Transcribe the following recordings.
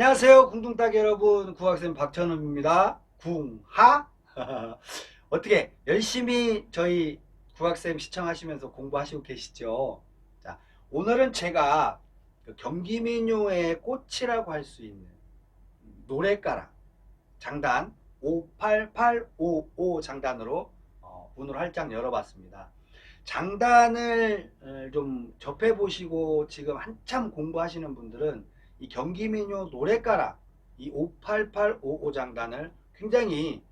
안녕하세요 궁둥따기 여러분. 국학생 박천우입니다. 궁하? 어떻게 열심히 저희 국학생 시청하시면서 공부하시고 계시죠? 자 오늘은 제가 그 경기민요의 꽃이라고 할 수 있는 노래가락 장단 58855 장단으로 어, 문을 활짝 열어봤습니다. 장단을 어, 좀 접해 보시고 지금 한참 공부하시는 분들은 이 경기민요 노래가락 이 58855 장단을 굉장히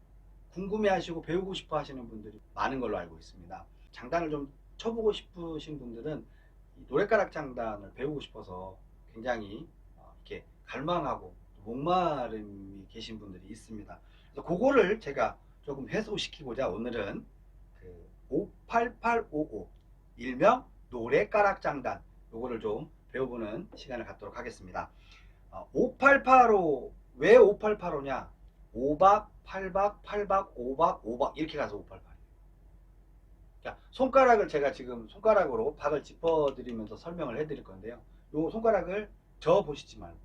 궁금해하시고 배우고 싶어 하시는 분들이 많은 걸로 알고 있습니다. 장단을 좀 쳐보고 싶으신 분들은 이 노래가락 장단을 배우고 싶어서 굉장히 어, 이렇게 갈망하고 목마름이 계신 분들이 있습니다. 그래서 그거를 제가 조금 해소시키고자 오늘은 그 58855 일명 노래가락 장단 요거를 좀 배워보는 시간을 갖도록 하겠습니다. 5885, 왜 5885냐? 5박, 8박, 8박, 5박, 5박 이렇게 가서 588. 자, 손가락을 제가 지금 손가락으로 박을 짚어드리면서 설명을 해드릴 건데요. 요 손가락을 저 보시지 말고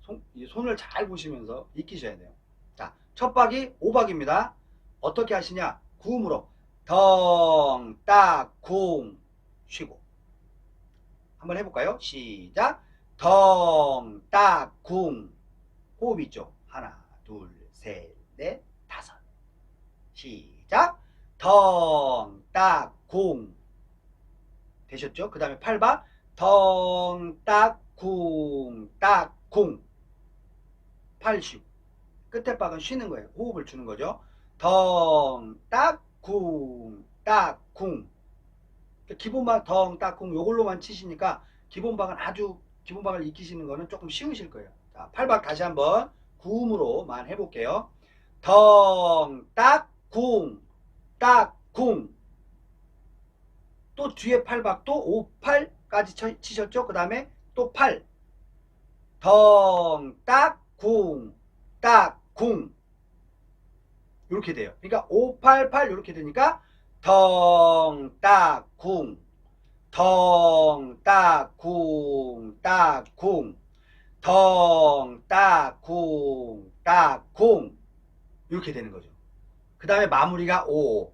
손, 이 손을 잘 보시면서 익히셔야 돼요. 자, 첫 박이 5박입니다. 어떻게 하시냐? 구음으로 덩, 딱, 궁 쉬고 한번 해볼까요? 시작. 덩, 딱, 궁. 호흡 있죠? 하나, 둘, 셋, 넷, 다섯. 시작. 덩, 딱, 궁. 되셨죠? 그 다음에 8박. 덩, 딱, 궁, 딱, 궁. 8 쉬고. 끝에 박은 쉬는 거예요. 호흡을 주는 거죠. 덩, 딱, 궁, 딱, 궁. 기본박 덩, 딱, 궁 요걸로만 치시니까 기본박은 아주 기본박을 익히시는 거는 조금 쉬우실 거예요. 자, 8박 다시 한번 구음으로만 해볼게요. 덩, 딱, 궁, 딱, 궁. 또 뒤에 8박도 5, 8까지 치셨죠? 그 다음에 또 8. 덩, 딱, 궁, 딱, 궁. 이렇게 돼요. 그러니까 5, 8, 8 이렇게 되니까 덩, 딱, 궁, 딱, 궁. 이렇게 되는 거죠. 그 다음에 마무리가 5.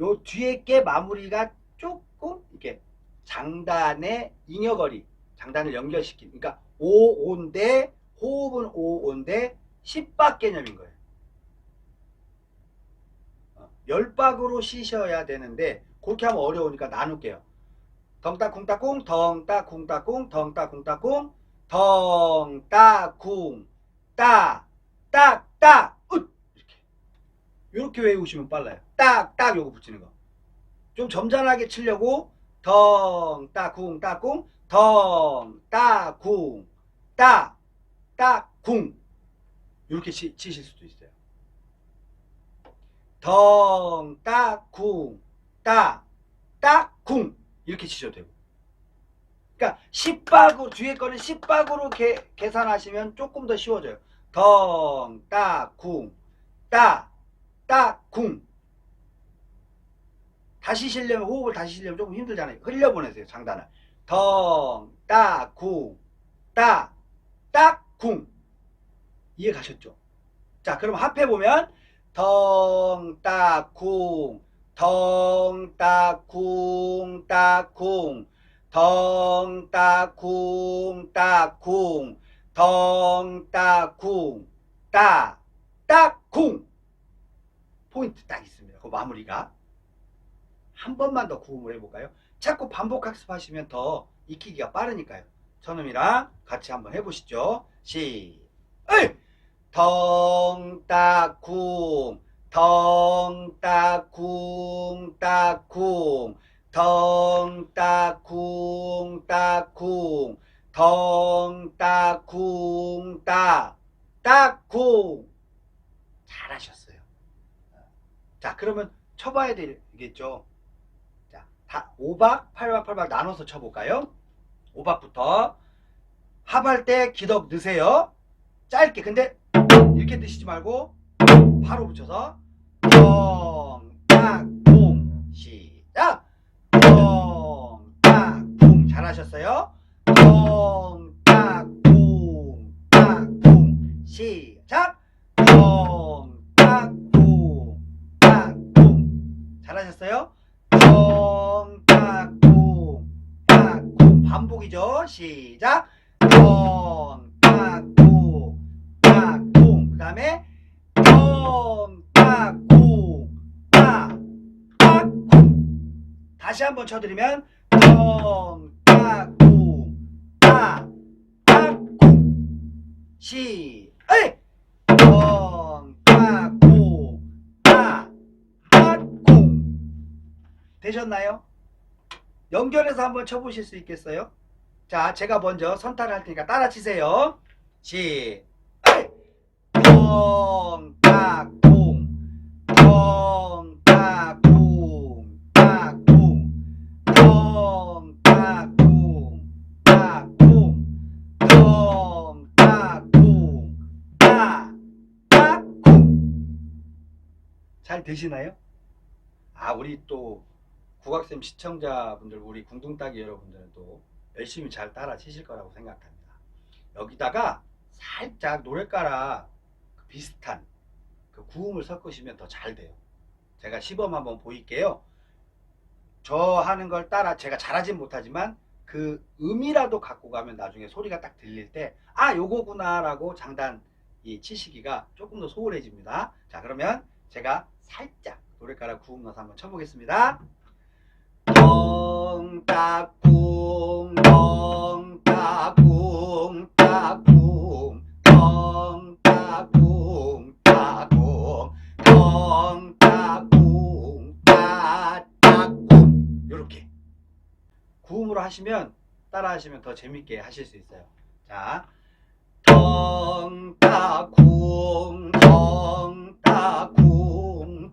요 뒤에 게 마무리가 조금 이렇게 장단의 잉여거리, 장단을 연결시킨. 그러니까 5, 5인데, 호흡은 5, 5인데, 10박 개념인 거예요. 어, 열박으로 쉬셔야 되는데, 그렇게 하면 어려우니까 나눌게요. 덩따쿵따쿵 덩따쿵따쿵 덩따쿵따쿵 덩따쿵 따딱딱 으 이렇게 이렇게 외우시면 빨라요. 딱딱 요거 붙이는 거. 좀 점잖하게 치려고 덩따쿵 따쿵 덩따쿵 따딱쿵 이렇게 치, 치실 수도 있어요. 덩따쿵 따딱쿵 이렇게 치셔도 되고. 그러니까 10박으로 뒤에 거는 10박으로 개, 계산하시면 조금 더 쉬워져요. 덩, 따, 쿵, 따, 따, 쿵. 다시 쉬려면 호흡을 다시 쉬려면 조금 힘들잖아요. 흘려보내세요. 장단을. 덩, 따, 쿵, 따, 따, 쿵. 이해 가셨죠? 자, 그럼 합해 보면 덩, 따, 쿵, 덩, 따, 쿵, 따, 쿵. 덩, 따, 쿵, 따, 쿵. 덩, 따, 쿵, 따, 따, 쿵. 포인트 딱 있습니다. 그 마무리가. 한 번만 더 구음을 해볼까요? 자꾸 반복 학습하시면 더 익히기가 빠르니까요. 저놈이랑 같이 한번 해보시죠. 시, 을! 덩, 따, 쿵. 덩, 따, 쿵, 따, 쿵. 덩, 따, 쿵, 따, 쿵. 덩, 따, 쿵, 따, 따, 쿵. 잘하셨어요. 자, 그러면 쳐봐야 되겠죠. 자, 다 5박, 8박, 8박 나눠서 쳐볼까요? 5박부터 합할 때 기덕 넣으세요. 짧게. 근데 이렇게 드시지 말고 바로 붙여서 덩땅봉 시작. 덩땅봉 잘하셨어요? 덩땅봉 땅봉 시작. 덩땅봉 땅봉 잘하셨어요? 덩땅봉 땅봉 반복이죠? 시작. 덩 다음에 고. 다시 한번 쳐드리면 동, 딱, 고, 딱, 딱, 고. 시, 에이! 동, 딱, 고, 딱, 딱, 고. 되셨나요? 연결해서 한번 쳐보실 수 있겠어요? 자, 제가 먼저 선타를 할 테니까 따라 치세요. 시! 잘 되시나요? 아, 우리 또 국악쌤 시청자분들, 우리 궁둥따기 여러분들은 또 열심히 잘 따라 치실 거라고 생각합니다. 여기다가 살짝 노랫가락 그 비슷한 그 구음을 섞으시면 더 잘 돼요. 제가 시범 한번 보일게요. 저 하는 걸 따라 제가 잘하진 못하지만 그 음이라도 갖고 가면 나중에 소리가 딱 들릴 때 아 요거구나라고 장단 이 치시기가 조금 더 소홀해집니다. 자 그러면 제가 살짝 노랫가락 구음 넣어서 한번 쳐보겠습니다. 덩따궁 하시면 따라 하시면 더 재밌게 하실 수 있어요 자 덩따궁 덩따궁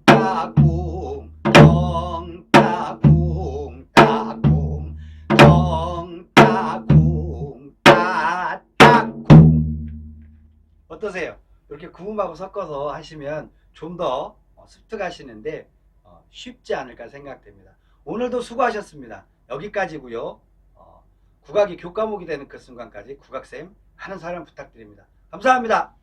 따궁 덩따궁 따궁 덩따궁 따따궁 어떠세요? 이렇게 구음하고 섞어서 하시면 좀 더 습득하시는데 어, 쉽지 않을까 생각됩니다. 오늘도 수고하셨습니다. 여기까지고요. 어, 국악이 교과목이 되는 그 순간까지 국악쌤 하는 사람 부탁드립니다. 감사합니다.